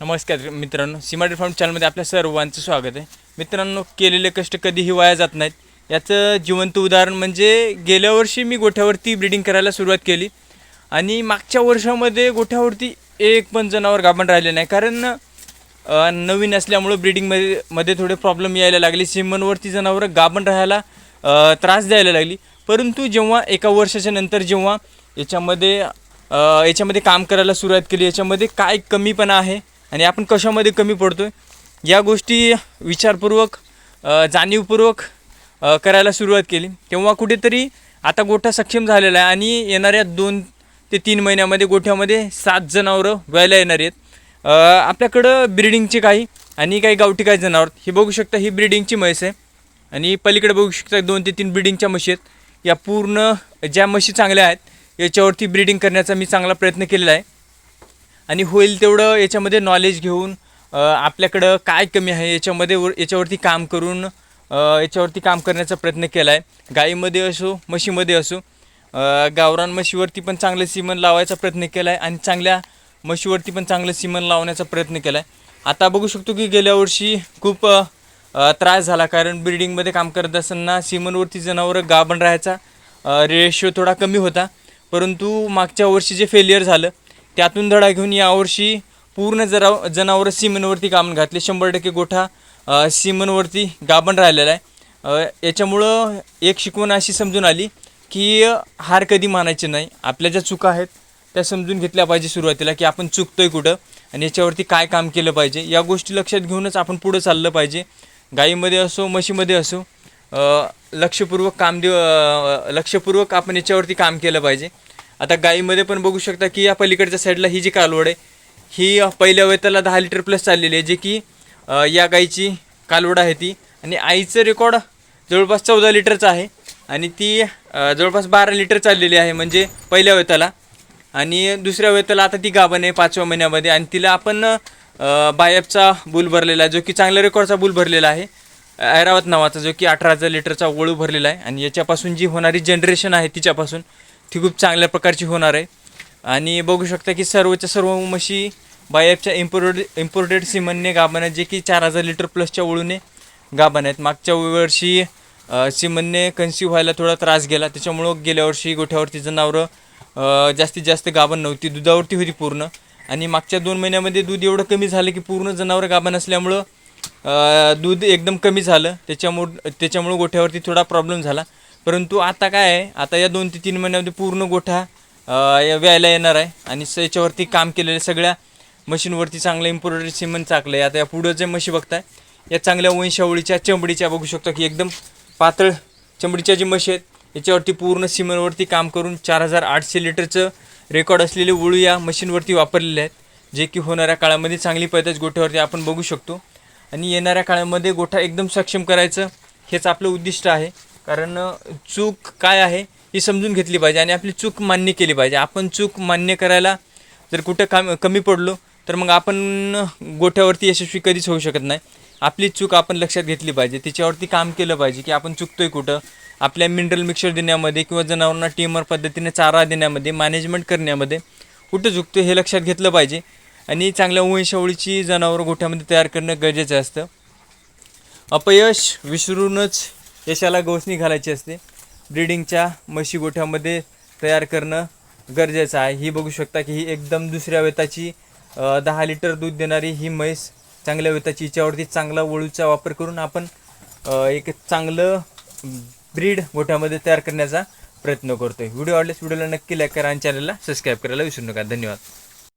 नमस्कार मित्रांनो सीमाडी फार्म चॅनलमध्ये आपल्या सर्वांचं स्वागत आहे. मित्रांनो केलेले कष्ट कधीही वाया जात नाहीत. याचं जिवंत उदाहरण म्हणजे गेल्या वर्षी मी गोठ्यावरती ब्रिडिंग करायला सुरुवात केली. आणि मागच्या वर्षामध्ये गोठ्यावरती एक पण जनावर गाभण राहिले नाही. कारण नवीन असल्यामुळं ब्रिडिंगमध्ये मध्ये थोडे प्रॉब्लेम यायला लागले. सिमनवरती जनावरं गाभण राहायला त्रास द्यायला लागली. परंतु जेव्हा एका वर्षाच्या नंतर जेव्हा याच्यामध्ये याच्यामध्ये काम करायला सुरुवात केली याच्यामध्ये काय कमीपणा आहे आणि आपण कशामध्ये कमी पडतो आहे या गोष्टी विचारपूर्वक जाणीवपूर्वक करायला सुरुवात केली. तेव्हा कुठेतरी आता गोठा सक्षम झालेला आहे आणि येणाऱ्या दोन ते तीन महिन्यामध्ये गोठ्यामध्ये सात जनावरं व्हायला येणार आहेत. आपल्याकडं ब्रिडिंगचे काही आणि काही गावठी काही जनावर हे बघू शकता ही ब्रिडिंगची म्हैस आहे. आणि पलीकडे बघू शकता दोन ते तीन ब्रिडिंगच्या म्हशी आहेत. या पूर्ण ज्या म्हशी चांगल्या आहेत याच्यावरती ब्रिडिंग करण्याचा मी चांगला प्रयत्न केलेला आहे. आणि होईल तेवढं याच्यामध्ये नॉलेज घेऊन आपल्याकडं काय कमी आहे याच्यामध्ये याच्यावरती काम करून याच्यावरती काम करण्याचा प्रयत्न केला आहे गाईमध्ये असो म्हशीमध्ये असो गावरान म्हशीवरती पण चांगलं सिमन लावायचा प्रयत्न केला आहे आणि चांगल्या म्हशीवरती पण चांगलं सिमन लावण्याचा प्रयत्न केला आहे आता बघू शकतो की गेल्या वर्षी खूप त्रास झाला कारण ब्रिडिंगमध्ये काम करत असताना सिमनवरती जनावरं गाभण राहायचा रेशो थोडा कमी होता. परंतु मागच्या वर्षी जे फेलियर झालं त्यातून धडा घेऊन यावर्षी पूर्ण जरा जनावरं सिमनवरती गाबण घातले. शंभर टक्के गोठा सीमेंटवरती गाबण गाभण राहिलेला आहे. याच्यामुळं एक शिकवण अशी समजून आली की हार कधी मानायची नाही. आपल्या ज्या चुका आहेत त्या समजून घेतल्या पाहिजे सुरुवातीला की आपण चुकतोय कुठं आणि याच्यावरती काय काम केलं पाहिजे. या गोष्टी लक्षात घेऊनच आपण पुढं चाललं पाहिजे. गाईमध्ये असो म्हशीमध्ये असो लक्षपूर्वक काम देऊ लक्षपूर्वक आपण याच्यावरती काम केलं पाहिजे. आता गाईमध्ये पण बघू शकता की या पलीकडच्या साईडला ही जी कालवड आहे ही पहिल्या वेताला दहा लिटर प्लस चाललेली आहे जे की या गाईची कालवड आहे ती. आणि आईचं रेकॉर्ड जवळपास चौदा लिटरचं आहे आणि ती जवळपास बारा लिटर चाललेली आहे म्हणजे पहिल्या वेताला. आणि दुसऱ्या वेताला आता ती गाभण आहे पाचव्या महिन्यामध्ये आणि तिला आपण अ, बायपचा बुल भरलेला आहे जो की चांगल्या रेकॉर्डचा बुल भरलेला आहे. ऐरावत नावाचा जो की अठरा हजार लिटरचा वळू भरलेला आहे आणि याच्यापासून जी होणारी जनरेशन आहे तिच्यापासून ती खूप चांगल्या प्रकारची होणार आहे. आणि बघू शकता की सर्वच्या सर्व म्हशी बायपच्या इम्पोर्टेड इम्पोर्टेड सिमनने गाभण आहेत जे की चार हजार लिटर प्लसच्या ओळूने गाभण आहेत. मागच्या वर्षी सिमनने कन्सिव्ह व्हायला थोडा त्रास गेला. त्याच्यामुळं गेल्या वर्षी गोठ्यावरती जनावरं जास्तीत जास्त गाभण नव्हती. दुधावरती होती पूर्ण. आणि मागच्या दोन महिन्यामध्ये दूध एवढं कमी झालं की पूर्ण जनावरं गाभण असल्यामुळं दूध एकदम कमी झालं. त्याच्यामुळं त्याच्यामुळं गोठ्यावरती थोडा प्रॉब्लेम झाला. परंतु आता काय आहे? आता या दोन ते तीन महिन्यामध्ये पूर्ण गोठा व्यायला येणार आहे आणि स- याच्यावरती काम केलेल्या सगळ्या मशीनवरती चांगलं इम्पोर्टेड सिमेंट चाकलं आहे आता या पुढं जे म्हशी बघताय या चांगल्या वंशावळीच्या चमडीच्या बघू शकतो की एकदम पातळ चमडीच्या जी म्हशी आहेत याच्यावरती पूर्ण सिमेंटवरती काम करून चार हजार आठशे लिटरचं रेकॉर्ड असलेले वळू या मशीनवरती वापरलेले आहेत जे की होणाऱ्या काळामध्ये चांगली पैदाच गोठ्यावरती आपण बघू शकतो. आणि येणाऱ्या काळामध्ये गोठा एकदम सक्षम करायचं हेच आपलं उद्दिष्ट आहे. कारण चूक काय आहे ही समजून घेतली पाहिजे आणि आपली चूक मान्य केली पाहिजे. आपण चूक मान्य करायला जर कुठं काम कमी पडलो तर मग आपण गोठ्यावरती यशस्वी कधीच होऊ शकत नाही. आपली चूक आपण लक्षात घेतली पाहिजे. तिच्यावरती काम केलं पाहिजे की आपण चुकतोय कुठं. आपल्या मिनरल मिक्सर देण्यामध्ये किंवा जनावरांना टीमर पद्धतीने चारा देण्यामध्ये मॅनेजमेंट करण्यामध्ये कुठं चुकतो हे लक्षात घेतलं पाहिजे. आणि चांगल्या वंशावळीची जनावरं गोठ्यामध्ये तयार करणं गरजेचं असतं. अपयश विसरूनच यशाला गवसणी घालायची असते. ब्रिडिंगच्या म्हशी गोठ्यामध्ये तयार करणं गरजेचं आहे. ही बघू शकता की ही एकदम दुसऱ्या वेताची दहा लिटर दूध देणारी ही म्हैस चांगल्या वेताची. हिच्यावरती चांगला वळूचा वापर करून आपण एक चांगलं ब्रीड गोठ्यामध्ये तयार करण्याचा प्रयत्न करतोय. व्हिडिओ आवडल्यास व्हिडिओला नक्की लाईक करा आणि चॅनलला सबस्क्राईब करायला विसरू नका. धन्यवाद.